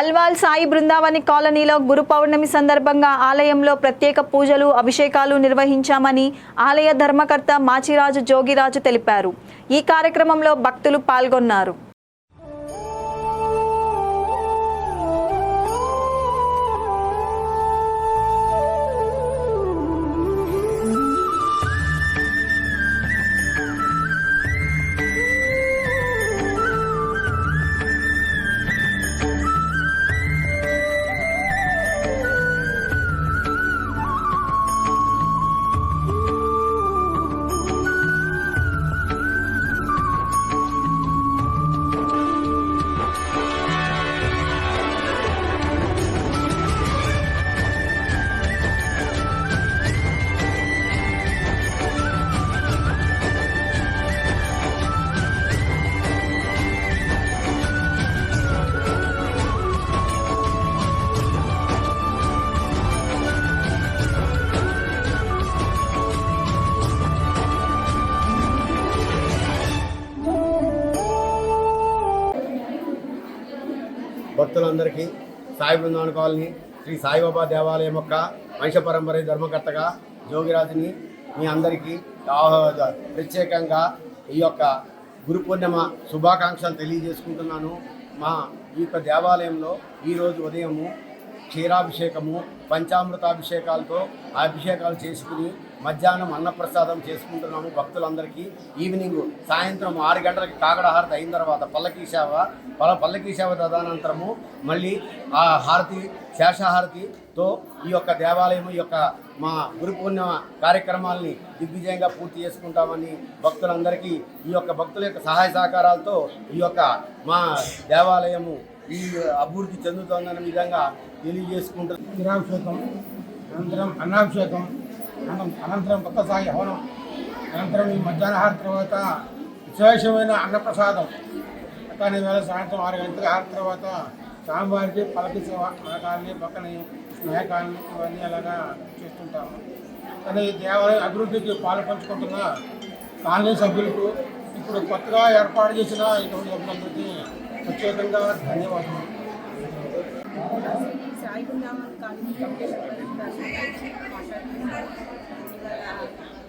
అల్వాల్ సాయి బృందావని కాలనీలో గురు పౌర్ణమి సందర్భంగా ఆలయంలో ప్రత్యేక పూజలు అభిషేకాలు నిర్వహించామని ఆలయ ధర్మకర్త మాచిరాజు జోగిరాజు తెలిపారు. ఈ కార్యక్రమంలో భక్తులు పాల్గొన్నారు. భక్తులందరికీ సాయి బృందావన కాలనీ శ్రీ సాయిబాబా దేవాలయం యొక్క వంశ పరంపర ధర్మకర్తగా జోగిరాజుని మీ అందరికీ ప్రత్యేకంగా ఈ యొక్క గురు పూర్ణిమ శుభాకాంక్షలు తెలియజేసుకుంటున్నాను. మా ఈ యొక్క దేవాలయంలో ఈరోజు ఉదయము క్షీరాభిషేకము పంచామృతాభిషేకాలతో అభిషేకాలు చేసుకుని మధ్యాహ్నం అన్నప్రసాదం చేసుకుంటున్నాము భక్తులందరికీ. ఈవినింగ్ సాయంత్రం ఆరు గంటలకి కాకడ హారతి అయిన తర్వాత పల్లకీ సేవ పల పల్లకీ సేవ తదనంతరము మళ్ళీ ఆ హారతి శేషహారతితో ఈ యొక్క దేవాలయం ఈ యొక్క మా గురు పూర్ణిమ కార్యక్రమాల్ని దిగ్విజయంగా పూర్తి చేసుకుంటామని భక్తులందరికీ ఈ యొక్క భక్తుల యొక్క సహాయ సహకారాలతో ఈ యొక్క మా దేవాలయము ఈ అభివృద్ధి చెందుతోందనే విధంగా తెలియజేసుకుంటాం క్షీరాభిషేకం అనంతరం అన్నాభిషేకం అనంతరం అనంతరం కొత్త సాయి హవనం అనంతరం ఈ మధ్యాహ్నహార తర్వాత విశేషమైన అన్నప్రసాదం. కానీ వేళ సాయంత్రం ఆరు గంటల ఆరు తర్వాత స్వామివారికి పలకి సేవ మనకాలని పక్కన స్నేహకాలని ఇవన్నీ అలాగా చేస్తుంటాము కానీ దేవాలయం అభివృద్ధికి పాలు పంచుకుంటున్న కాలనీ సభ్యులకు ఇప్పుడు కొత్తగా ఏర్పాటు చేసిన ఇటువంటి సభ్యులందరికీ ప్రత్యేకంగా ధన్యవాదాలు సాయి కానీ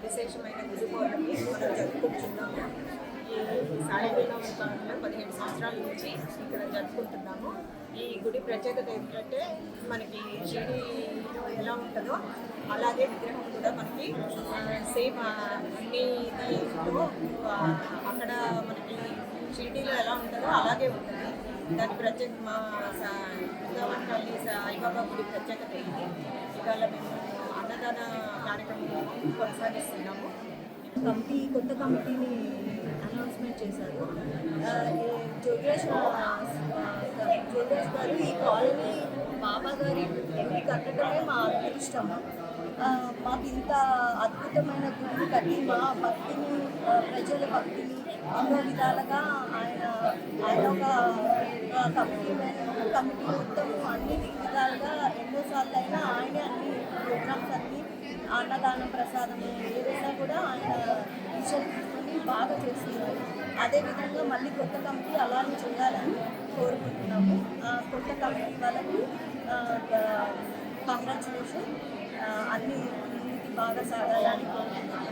విశేషమైన గురు మనం జరుపుకుంటున్నాము ఈ సాయి బృందావన్ పదిహేడు సంవత్సరాల నుంచి ఇక్కడ జరుపుకుంటున్నాము. ఈ గుడి ప్రత్యేకత ఏంటంటే మనకి షిరిడీలో ఎలా ఉంటుందో అలాగే విగ్రహం కూడా మనకి సేమ్ అన్ని అక్కడ మనకి షిరిడీలో ఎలా ఉంటుందో అలాగే ఉంటుంది. దాని ప్రత్యేక మా సా- బృందావన్ సాయిబాబా గుడి ప్రత్యేకత ఇది ఇవాళ మేము అన్నదాన కార్యక్రమం కొనసాగిస్తున్నాము. కమిటీ కొత్త కమిటీని అనౌన్స్మెంట్ చేశారు. ఈ జోగేష్ జోగేష్ గారు ఈ కాలనీ బాబా గారి గుడి కట్టడమే మా అదృష్టము. మాకు ఇంత అద్భుతమైన గుడిని కట్టి మా భక్తిని ప్రజల భక్తిని ఎన్నో విధాలుగా ఆయన ఆయన ఒక కమిటీ కమిటీ మొత్తం అన్ని విధాలుగా ఎన్నోసార్లు అయినా ఆయనే అన్ని ప్రోగ్రామ్స్ అన్ని అన్నదానం ప్రసాదం ఏదైనా కూడా ఆయన విషయం తీసుకొని బాగా చేస్తున్నారు అదేవిధంగా మళ్ళీ కొత్త కమిటీ అలానే చేయాలని కోరుకుంటున్నాము. ఆ, కొత్త కమిటీ వాళ్ళకి కంగ్రాచులేషన్ అన్ని ముందుకి బాగా సాగాలని కోరుకుంటున్నాము.